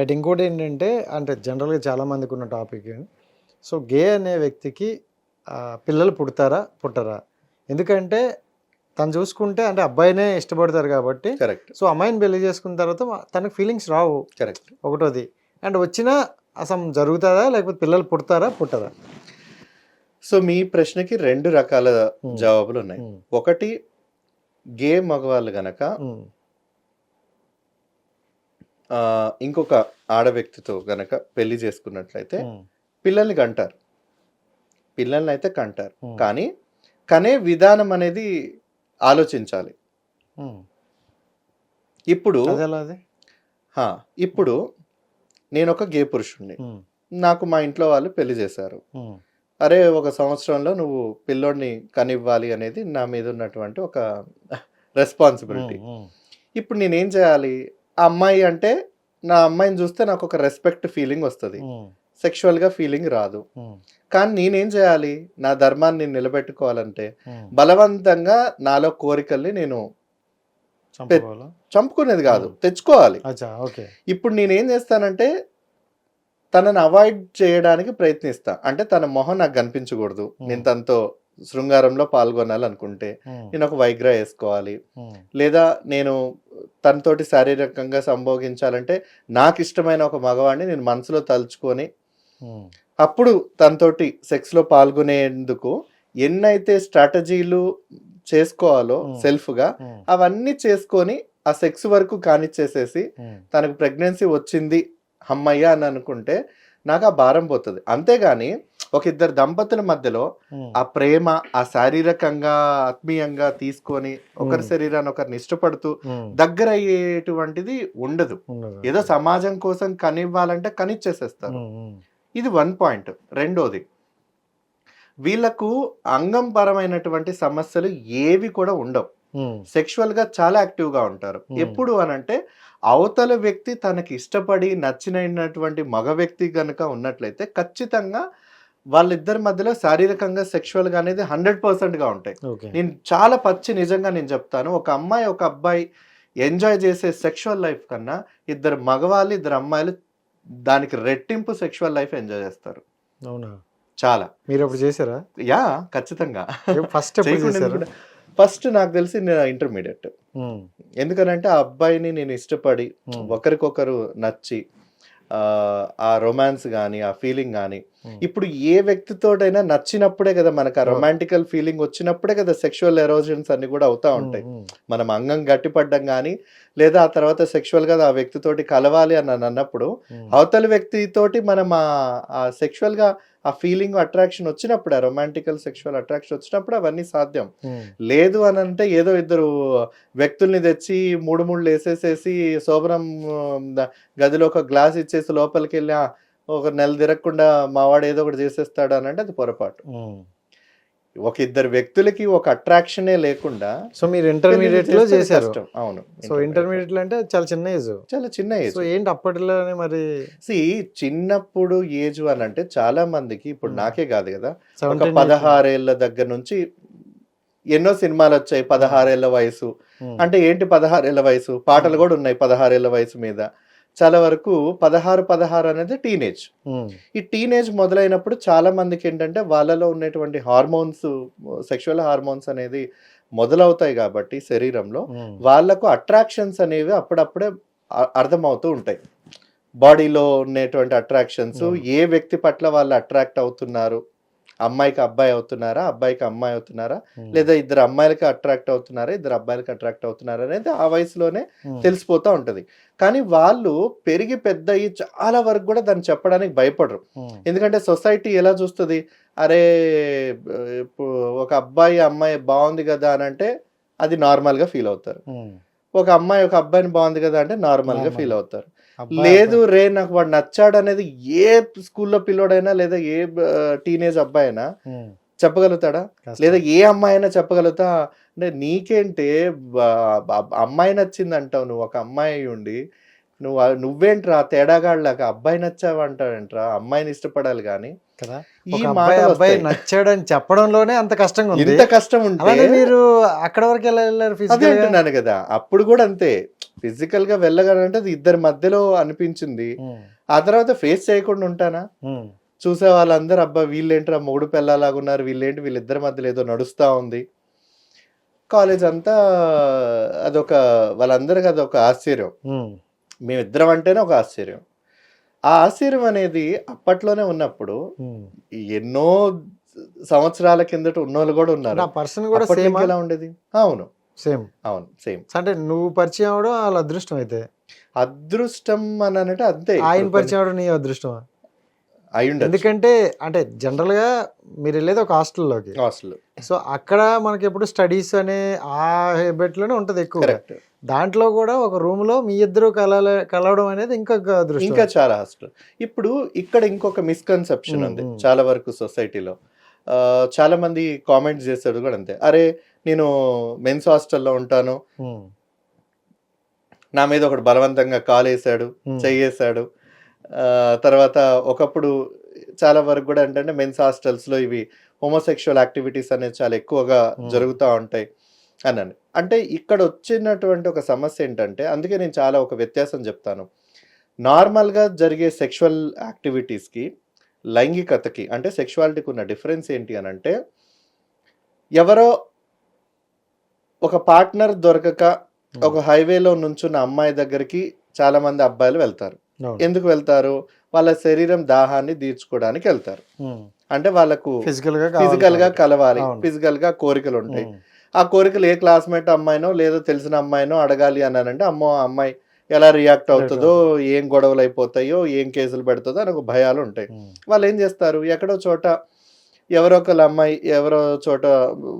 Right ఇంకోటి ఏంటంటే అంటే జనరల్గా చాలా మందికి ఉన్న టాపిక్ సో గే అనే వ్యక్తికి పిల్లలు పుడతారా పుట్టరా? ఎందుకంటే తను చూసుకుంటే అంటే అబ్బాయినే ఇష్టపడతారు కాబట్టి కరెక్ట్. సో అమ్మాయిని పెళ్ళి చేసుకున్న తర్వాత తనకు ఫీలింగ్స్ రావు. కరెక్ట్. ఒకటోది. అండ్ వచ్చినా అసలు జరుగుతుందా? లేకపోతే పిల్లలు పుడతారా పుట్టరా సో మీ ప్రశ్నకి రెండు రకాల. జవాబులు ఉన్నాయి. ఒకటి గే మగవాళ్ళు గనక ఇంకొక ఆడ వ్యక్తితో గనక పెళ్ళి చేసుకున్నట్లయితే పిల్లల్ని కంటారు. పిల్లల్ని అయితే కంటారు కానీ కనే విధానం అనేది ఆలోచించాలి. ఇప్పుడు ఇప్పుడు నేను ఒక గే పురుషుణ్ణి. నాకు మా ఇంట్లో వాళ్ళు పెళ్ళి చేశారు. అరే ఒక సంవత్సరంలో నువ్వు పిల్లోడిని కనివ్వాలి అనేది నా మీద ఉన్నటువంటి ఒక రెస్పాన్సిబిలిటీ ఇప్పుడు నేనేం చేయాలి? ఆ అమ్మాయి అంటే నా అమ్మాయిని చూస్తే నాకు ఒక రెస్పెక్ట్ ఫీలింగ్ వస్తుంది. సెక్షువల్గా ఫీలింగ్ రాదు. కానీ నేనేం చేయాలి? నా ధర్మాన్ని నేను నిలబెట్టుకోవాలంటే. బలవంతంగా నాలో కోరికల్ని నేను చంపుకునేది కాదు. తెచ్చుకోవాలి. ఇప్పుడు నేనేం చేస్తానంటే తనని అవాయిడ్ చేయడానికి ప్రయత్నిస్తా. అంటే తన మొహం నాకు కనిపించకూడదు. నేను తనతో శృంగారంలో పాల్గొనాలి అనుకుంటే ఉమ్, నేను ఒక వైగ్రా వేసుకోవాలి లేదా నేను తనతోటి శారీరకంగా సంభోగించాలంటే నాకు ఇష్టమైన ఒక మగవాడిని నేను మనసులో తలుచుకొని అప్పుడు తనతోటి సెక్స్లో పాల్గొనేందుకు ఎన్నైతే స్ట్రాటజీలు చేసుకోవాలో. సెల్ఫ్గా అవన్నీ చేసుకొని ఆ సెక్స్ వరకు కానిచ్చేసేసి తనకు ప్రెగ్నెన్సీ వచ్చింది అమ్మయ్య అని అనుకుంటే నాకు ఆ భారం పోతుంది. అంతేగాని ఒక ఇద్దరు దంపతుల మధ్యలో ఆ ప్రేమ ఆ శారీరకంగా ఆత్మీయంగా తీసుకొని ఒకరి. శరీరాన్ని ఒకరిని ఇష్టపడుతూ దగ్గర అయ్యేటువంటిది ఉండదు. ఏదో సమాజం కోసం కనివ్వాలంటే కనిచ్చేసేస్తారు. ఇది వన్ పాయింట్. రెండోది వీళ్ళకు అంగం పరమైనటువంటి సమస్యలు ఏవి కూడా ఉండవు. సెక్షువల్గా చాలా యాక్టివ్గా ఉంటారు. ఎప్పుడు అనంటే అవతల వ్యక్తి తనకి ఇష్టపడి నచ్చినటువంటి మగ వ్యక్తి గనుక ఉన్నట్లయితే ఖచ్చితంగా వాళ్ళిద్దరి మధ్యలో శారీరకంగా సెక్షువల్గా అనేది హండ్రెడ్ పర్సెంట్గా ఉంటాయి. నేను చాలా పచ్చి నిజంగా నేను చెప్తాను. ఒక అమ్మాయి ఒక అబ్బాయి ఎంజాయ్ చేసే సెక్షువల్ లైఫ్ కన్నా ఇద్దరు మగవాళ్ళు ఇద్దరు అమ్మాయిలు దానికి రెట్టింపు సెక్షువల్ లైఫ్ ఎంజాయ్ చేస్తారు. అవునా? చాలా. మీరు అప్పుడు చేశారా? యా ఖచ్చితంగా. ఫస్ట్? ఫస్ట్ నాకు తెలిసి నేను ఇంటర్మీడియట్ ఎందుకనంటే ఆ అబ్బాయిని నేను ఇష్టపడి ఒకరికొకరు నచ్చి ఆ, రొమాన్స్ కానీ ఆ ఫీలింగ్ కానీ ఇప్పుడు ఏ వ్యక్తితోటైనా నచ్చినప్పుడే కదా మనకు ఆ అవును. రొమాంటికల్ ఫీలింగ్ వచ్చినప్పుడే కదా సెక్షువల్ ఎరోజన్స్ అన్ని కూడా అవుతా ఉంటాయి. ఉమ్, ఉమ్, మనం అంగం గట్టిపడ్డం కానీ లేదా ఆ తర్వాత సెక్షువల్గా ఆ వ్యక్తితోటి కలవాలి అని అన్నప్పుడు అవతల వ్యక్తితోటి మనం ఆ- ఆ సెక్షువల్గా ఆ ఫీలింగ్ అట్రాక్షన్ వచ్చినప్పుడు ఆ రొమాంటికల్ సెక్షువల్ అట్రాక్షన్ వచ్చినప్పుడు అవన్నీ సాధ్యం. లేదు అని అంటే ఏదో ఇద్దరు వ్యక్తుల్ని తెచ్చి మూడు మూడు వేసేసేసి శోభనం గదిలో ఒక గ్లాస్ ఇచ్చేసి లోపలికి వెళ్ళి "ఆ, ఒక నెల తిరగకుండా మావాడు ఏదో ఒకటి చేసేస్తాడు అని అంటే అది పొరపాటు. ఒక ఇద్దరు వ్యక్తులకి ఒక అట్రాక్షనే లేకుండా సో మీరు ఇంటర్మీడియట్లో చేశారు. అవును. సో ఇంటర్మీడియట్లో అంటే చాలా చిన్న ఏజ్ చాలా చిన్న ఏజ్ సో ఏంటి అప్పటిలోనే మరి? సి చిన్నప్పుడు ఏజ్ అని అంటే చాలా మందికి ఇప్పుడు Hmm. నాకే కాదు కదా. ఒక 17 years. పదహారేళ్ళ దగ్గర నుంచి ఎన్నో సినిమాలు వచ్చాయి పదహారేళ్ళ వయసు. ఉమ్, అంటే ఏంటి పదహారేళ్ళ వయసు? పాటలు కూడా ఉన్నాయి పదహారేళ్ళ వయసు మీద. చాలా వరకు పదహారు పదహారు అనేది టీనేజ్ ఉమ్, ఈ టీనేజ్ మొదలైనప్పుడు చాలా మందికి ఏంటంటే వాళ్ళలో ఉన్నటువంటి హార్మోన్స్ సెక్షువల్ హార్మోన్స్ అనేది మొదలవుతాయి కాబట్టి శరీరంలో ఉమ్, వాళ్ళకు అట్రాక్షన్స్ అనేవి అప్పుడప్పుడే అర్థమవుతూ ఉంటాయి. బాడీలో ఉన్నటువంటి అట్రాక్షన్స్ Hmm. ఏ వ్యక్తి పట్ల వాళ్ళు అట్రాక్ట్ అవుతున్నారు అమ్మాయికి అబ్బాయి అవుతున్నారా అబ్బాయికి అమ్మాయి అవుతున్నారా ఉమ్, లేదా ఇద్దరు అమ్మాయిలకి అట్రాక్ట్ అవుతున్నారా ఇద్దరు అబ్బాయిలకి అట్రాక్ట్ అవుతున్నారా అనేది ఆ వయసులోనే ఉమ్, తెలిసిపోతూ ఉంటది. కానీ వాళ్ళు పెరిగి పెద్ద అయ్యి చాలా వరకు కూడా దాన్ని చెప్పడానికి భయపడరు. ఉమ్, ఎందుకంటే సొసైటీ ఎలా చూస్తుంది? అరే ఇప్పుడు ఒక అబ్బాయి అమ్మాయి బాగుంది కదా అని అంటే అది నార్మల్గా ఫీల్ అవుతారు. ఒక అమ్మాయి ఒక అబ్బాయిని బాగుంది కదా అంటే నార్మల్గా Normal. ఫీల్ అవుతారు. లేదు రే నాకు వాడు నచ్చాడు అనేది ఏ స్కూల్లో పిల్లోడైనా లేదా ఏ టీనేజ్ అబ్బాయి అయినా చెప్పగలుగుతాడా. లేదా ఏ అమ్మాయి అయినా చెప్పగలుగుతా? అంటే నీకేంటే అమ్మాయి నచ్చింది అంటావు నువ్వు ఒక అమ్మాయి ఉండి నువ్వు నువ్వేంట్రా తేడాగాళ్ళక అబ్బాయి నచ్చావు అంటావేంట్రా అమ్మాయిని ఇష్టపడాలి కానీ కదా? ఈ అబ్బాయి అబ్బాయి. నచ్చాడని చెప్పడంలోనే అంత కష్టంగా ఉంది. ఇంత కష్టం ఉంటే అలానే మీరు అక్కడ వరకు ఎలా వెళ్ళారు అదే అంటున్నాను కదా. అప్పుడు కూడా అంతే. ఫిజికల్గా వెళ్ళగానంటే అది ఇద్దరి మధ్యలో అనిపించింది. ఆ తర్వాత ఫేస్ చేయకుండా ఉంటానా? చూసే వాళ్ళందరూ అబ్బా వీళ్ళేంట్రా మొగుడు పిల్లలాగా ఉన్నారు వీళ్ళేంటి వీళ్ళిద్దరి మధ్యలో ఏదో నడుస్తూ ఉంది. కాలేజ్ అంతా అదొక వాళ్ళందరికీ అదొక ఆశ్చర్యం. మేమిద్దరం అంటేనే ఒక ఆశ్చర్యం. ఆ ఆశ్చర్యం అనేది అప్పట్లోనే ఉన్నప్పుడు. ఎన్నో సంవత్సరాల కిందట ఉన్నోళ్ళు కూడా ఉన్నారు. నా పర్సన్ కూడా సేమ్ ఎలా ఉండేది? అవును. సేమ్ అవును సేమ్ అంటే నువ్వు పరిచయం అవడం వాళ్ళ అదృష్టం అయితే? అదృష్టం అని అంటే అంతే. ఆయన పరిచయం అవడం నీ అదృష్టం అయి ఉండదు ఎందుకంటే అంటే జనరల్గా మీరు వెళ్ళేది ఒక హాస్టల్లోకి. అసలు సో అక్కడ మనకి ఎప్పుడు స్టడీస్ అనే ఆ హ్యాబిట్లోనే ఉంటది ఎక్కువ దాంట్లో కూడా ఒక రూమ్లో మీ ఇద్దరు కలల కలవడం అనేది ఇంకొక అదృష్టం. ఇంకా చాలా హాస్టల్. ఇప్పుడు ఇక్కడ ఇంకొక మిస్కన్సెప్షన్ ఉంది. చాలా వరకు సొసైటీలో. చాలా మంది కామెంట్స్ చేశాడు కూడా అంతే. అరే నేను మెన్స్ హాస్టల్లో ఉంటాను. నా మీద ఒకడు బలవంతంగా కాల్ వేసాడు ఉమ్, చెయ్యేశాడు ఆ, తర్వాత ఒకప్పుడు చాలా వరకు కూడా ఏంటంటే మెన్స్ హాస్టల్స్లో ఇవి హోమోసెక్షువల్ యాక్టివిటీస్ అనేది చాలా ఎక్కువగా Hmm. జరుగుతూ ఉంటాయి అన్నాను అంటే ఇక్కడ వచ్చినటువంటి ఒక సమస్య ఏంటంటే అందుకే నేను చాలా ఒక వ్యత్యాసం చెప్తాను నార్మల్గా జరిగే సెక్షువల్ యాక్టివిటీస్కి లైంగికతకి అంటే సెక్షువాలిటీకి ఉన్న డిఫరెన్స్ ఏంటి అని అంటే ఎవరో ఒక పార్ట్నర్ దొరకక ఉమ్, ఒక హైవేలో నుంచున్న అమ్మాయి దగ్గరికి చాలా మంది అబ్బాయిలు వెళ్తారు. ఎందుకు వెళ్తారు? వాళ్ళ శరీరం దాహాన్ని తీర్చుకోవడానికి వెళ్తారు. అంటే వాళ్ళకు ఫిజికల్గా ఫిజికల్గా. కలవాలి. ఫిజికల్గా కోరికలు ఉంటాయి. ఆ కోరికలు ఏ క్లాస్మేట్ అమ్మాయినో లేదో తెలిసిన అమ్మాయినో అడగాలి అన్నానంటే అమ్మో ఆ అమ్మాయి ఎలా రియాక్ట్ అవుతుందో ఏం గొడవలు అయిపోతాయో ఏం కేసులు పెడుతుందో అని ఒక భయాలు ఉంటాయి. వాళ్ళు ఏం చేస్తారు? ఎక్కడో చోట ఎవరో ఒకళ్ళ అమ్మాయి ఎవరో చోట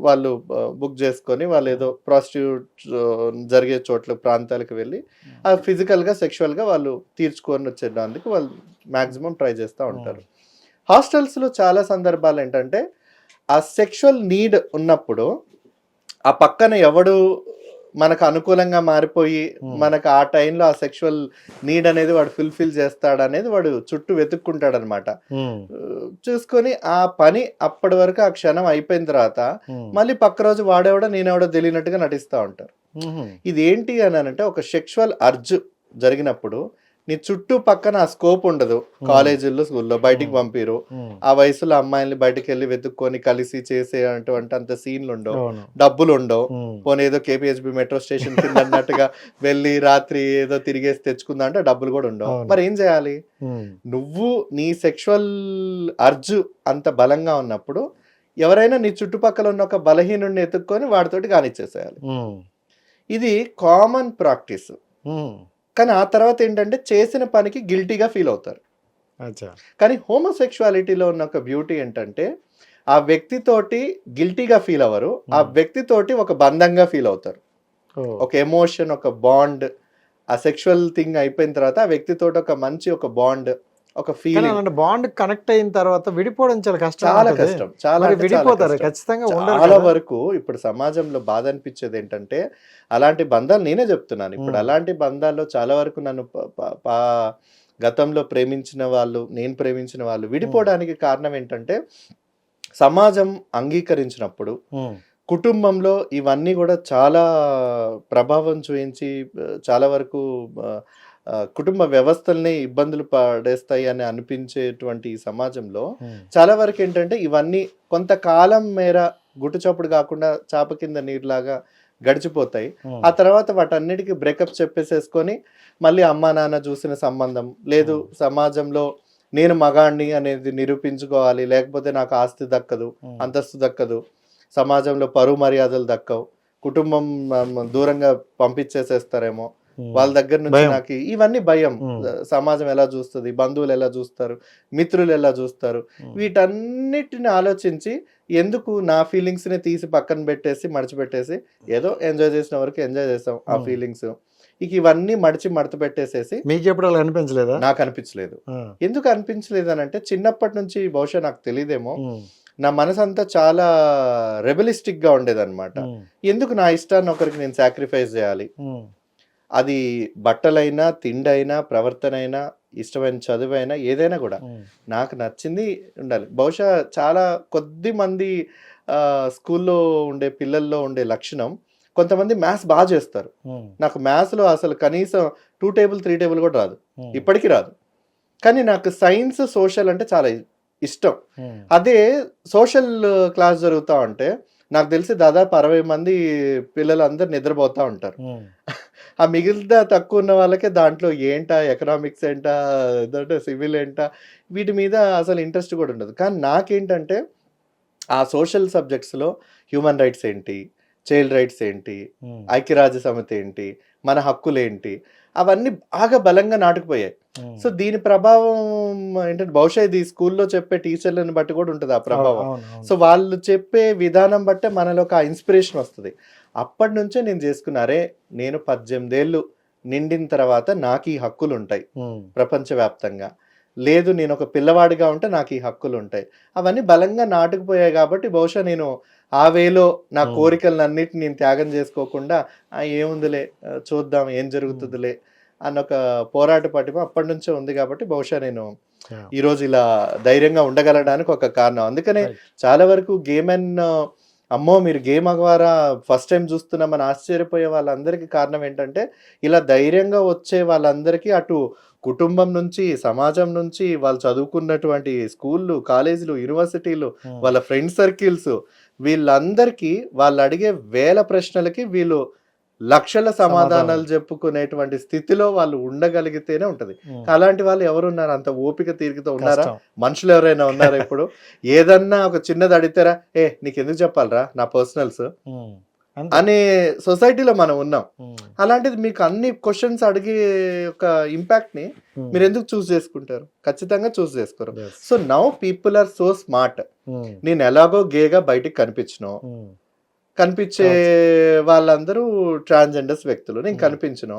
వాళ్ళు బుక్ చేసుకొని వాళ్ళు ఏదో ప్రాస్టిట్యూట్ జరిగే చోట్ల ప్రాంతాలకు వెళ్ళి ఆ ఫిజికల్గా సెక్షువల్గా వాళ్ళు తీర్చుకొని వచ్చేదానికి వాళ్ళు మ్యాక్సిమం ట్రై చేస్తూ ఉంటారు. హాస్టల్స్లో చాలా సందర్భాలు ఏంటంటే ఆ సెక్షువల్ నీడ్ ఉన్నప్పుడు ఆ పక్కన ఎవడు మనకు అనుకూలంగా మారిపోయి Hmm. మనకు ఆ టైంలో ఆ సెక్షువల్ నీడ్ అనేది వాడు ఫుల్ఫిల్ చేస్తాడు అనేది వాడు చుట్టూ వెతుక్కుంటాడు అనమాట ఉమ్, చూసుకొని ఆ పని అప్పటి వరకు ఆ క్షణం అయిపోయిన తర్వాత ఉమ్, మళ్ళీ పక్క రోజు వాడేవాడో నేనెవడో తెలియనట్టుగా నటిస్తూ ఉంటారు. ఇది ఏంటి అని అంటే ఒక సెక్షువల్ అర్జ్ జరిగినప్పుడు నీ చుట్టూ పక్కన ఆ స్కోప్ ఉండదు. కాలేజీల్లో స్కూల్లో బయటికి Hmm. పంపిరు. ఉమ్, ఆ వయసులో అమ్మాయిల్ని బయటికి వెళ్ళి వెతుక్కొని కలిసి చేసే అటువంటి అంత సీన్లు ఉండవు. డబ్బులు ఉండవు. పోనీ ఏదో కేపీహెచ్బి మెట్రో స్టేషన్ కింద అన్నట్టుగా వెళ్ళి రాత్రి ఏదో తిరిగేసి తెచ్చుకుందా అంటే డబ్బులు కూడా ఉండవు. మరి ఏం చేయాలి? నువ్వు నీ సెక్షువల్ అర్జు అంత బలంగా ఉన్నప్పుడు ఎవరైనా నీ చుట్టుపక్కల ఉన్న ఒక బలహీనుడిని ఎత్తుక్కొని వాడితోటి కానిచ్చేసేయాలి. ఇది కామన్ ప్రాక్టీస్ కానీ ఆ తర్వాత ఏంటంటే చేసిన పనికి గిల్టీగా ఫీల్ అవుతారు. అచ్చా. కానీ హోమోసెక్షువాలిటీలో ఉన్న ఒక బ్యూటీ ఏంటంటే ఆ వ్యక్తితోటి గిల్టీగా ఫీల్ అవ్వరు ఆ Hmm. వ్యక్తితోటి ఒక బంధంగా ఫీల్ అవుతారు. ఒక ఎమోషన్ ఒక బాండ్ ఆ సెక్షువల్ థింగ్ అయిపోయిన తర్వాత ఆ వ్యక్తితోటి ఒక మంచి ఒక బాండ్ ఒక కానీ ఫీలింగ్ అలాంటి బాండ్ కనెక్ట్ అయిన తర్వాత విడిపోవడం చాలా కష్టం చాలా. కష్టం చాలా అంటే విడిపోతారు. ఖచ్చితంగా చాలా. వరకు ఇప్పుడు సమాజంలో బాధ అనిపించేది ఏంటంటే అలాంటి బంధాలు నేనే చెప్తున్నాను ఇప్పుడు. అలాంటి బంధాల్లో చాలా వరకు నన్ను గతంలో ప్రేమించిన వాళ్ళు నేను ప్రేమించిన వాళ్ళు విడిపోవడానికి కారణం ఏంటంటే సమాజం అంగీకరించినప్పుడు కుటుంబంలో ఇవన్నీ కూడా చాలా ప్రభావం చూపించి చాలా వరకు కుటుంబ వ్యవస్థల్ని ఇబ్బందులు పడేస్తాయి అని అనిపించేటువంటి ఈ సమాజంలో చాలా వరకు ఏంటంటే ఇవన్నీ కొంతకాలం మేర గుట్టు చప్పుడు కాకుండా చాప కింద నీరులాగా గడిచిపోతాయి. ఆ తర్వాత వాటన్నిటికీ బ్రేకప్ చెప్పేసేసుకొని మళ్ళీ అమ్మా నాన్న చూసిన సంబంధం. లేదు సమాజంలో నేను మగాణ్ణి అనేది నిరూపించుకోవాలి. లేకపోతే నాకు ఆస్తి దక్కదు అంతస్తు దక్కదు. సమాజంలో పరువు మర్యాదలు దక్కవు. కుటుంబం దూరంగా పంపించేసేస్తారేమో. వాళ్ళ దగ్గర నుంచి. నాకు ఇవన్నీ భయం. సమాజం ఎలా చూస్తుంది? బంధువులు ఎలా చూస్తారు? మిత్రులు ఎలా చూస్తారు? వీటన్నిటిని ఆలోచించి ఎందుకు నా ఫీలింగ్స్ని తీసి పక్కన పెట్టేసి మడిచిపెట్టేసి ఏదో ఎంజాయ్ చేసిన వరకు ఎంజాయ్ చేస్తాం ఆ. ఫీలింగ్స్ ఇక ఇవన్నీ మడిచి మడత పెట్టేసేసి మీకు ఎప్పుడు అలా అనిపించలేదా? నాకు అనిపించలేదు. ఎందుకు అనిపించలేదు అని అంటే చిన్నప్పటి నుంచి బహుశా నాకు తెలియదేమో. నా మనసు అంతా చాలా రెబలిస్టిక్గా ఉండేదన్నమాట. ఎందుకు నా ఇష్టాన్ని ఒకరికి నేను సాక్రిఫైస్ చేయాలి? అది బట్టలైనా తిండైనా ప్రవర్తన అయినా ఇష్టమైన చదువైనా ఏదైనా కూడా నాకు నచ్చింది ఉండాలి. బహుశా చాలా కొద్ది మంది స్కూల్లో ఉండే పిల్లల్లో ఉండే లక్షణం కొంతమంది మ్యాథ్స్ బాగా చేస్తారు. నాకు మ్యాథ్స్లో అసలు కనీసం టూ టేబుల్ త్రీ టేబుల్ కూడా రాదు. ఇప్పటికీ రాదు. కానీ నాకు సైన్స్ సోషల్ అంటే చాలా ఇష్టం. అదే సోషల్ క్లాస్ జరుగుతూ ఉంటే నాకు తెలిసి దాదాపు అరవై మంది పిల్లలు అందరు నిద్రపోతూ ఉంటారు. ఆ మిగిలిన తక్కువ ఉన్న వాళ్ళకే దాంట్లో ఏంటా ఎకనామిక్స్ ఏంటా ఏదంటే సివిల్ ఏంటా వీటి మీద అసలు ఇంట్రెస్ట్ కూడా ఉండదు. కానీ నాకేంటంటే ఆ సోషల్ సబ్జెక్ట్స్లో హ్యూమన్ రైట్స్ ఏంటి చైల్డ్ రైట్స్ ఏంటి ఐక్యరాజ్య సమితి ఏంటి మన హక్కులు ఏంటి అవన్నీ బాగా బలంగా నాటుకుపోయాయి. సో దీని ప్రభావం ఏంటంటే బహుశా ఇది స్కూల్లో చెప్పే టీచర్లను బట్టి కూడా ఉంటుంది ఆ ప్రభావం. సో వాళ్ళు చెప్పే విధానం బట్టే మనలో ఒక ఇన్స్పిరేషన్ వస్తుంది. అప్పటి నుంచే నేను చేసుకున్నారే నేను పద్దెనిమిదేళ్ళు నిండిన తర్వాత నాకు ఈ హక్కులు ఉంటాయి ప్రపంచవ్యాప్తంగా. లేదు నేను ఒక పిల్లవాడిగా ఉంటే నాకు ఈ హక్కులు ఉంటాయి అవన్నీ బలంగా నాటుకుపోయాయి కాబట్టి బహుశా నేను ఆ వేలో నా. కోరికలను అన్నిటిని నేను త్యాగం చేసుకోకుండా "ఆ, ఏముందిలే చూద్దాం ఏం జరుగుతుందిలే అన్న ఒక పోరాట పటిమ అప్పటి నుంచే ఉంది కాబట్టి బహుశా నేను Yeah. ఈ రోజు ఇలా ధైర్యంగా ఉండగలడానికి ఒక కారణం అందుకనే. చాలా వరకు గేమ్ అండ్ అమ్మో మీరు గేమ్ ద్వారా ఫస్ట్ టైం చూస్తున్నామని ఆశ్చర్యపోయే వాళ్ళందరికీ కారణం ఏంటంటే ఇలా ధైర్యంగా వచ్చే వాళ్ళందరికీ అటు కుటుంబం నుంచి సమాజం నుంచి వాళ్ళు చదువుకున్నటువంటి స్కూళ్ళు కాలేజీలు యూనివర్సిటీలు వాళ్ళ ఫ్రెండ్ సర్కిల్స్ వీళ్ళందరికీ వాళ్ళు అడిగే వేల ప్రశ్నలకి వీళ్ళు లక్షల సమాధానాలు చెప్పుకునేటువంటి స్థితిలో వాళ్ళు ఉండగలిగితేనే ఉంటది. అలాంటి వాళ్ళు ఎవరు ఉన్నారు అంత ఓపిక తీరికతో ఉన్నారా. మనుషులు ఎవరైనా ఉన్నారా ఇప్పుడు? ఏదన్నా ఒక చిన్నది అడిగితేరా ఏ నీకు ఎందుకు చెప్పాలరా? నా పర్సనల్స్. అనే సొసైటీలో మనం ఉన్నాం. అలాంటిది మీకు అన్ని క్వశ్చన్స్ అడిగే ఒక ఇంపాక్ట్ని మీరు ఎందుకు చూస్ చేసుకుంటారు? ఖచ్చితంగా చూస్ చేసుకోరు. So now people are so smart నేను ఎలాగో గేగా బయటికి కనిపించను కనిపించే వాళ్ళందరూ ట్రాన్స్జెండర్స్ వ్యక్తులు. నేను. కనిపించను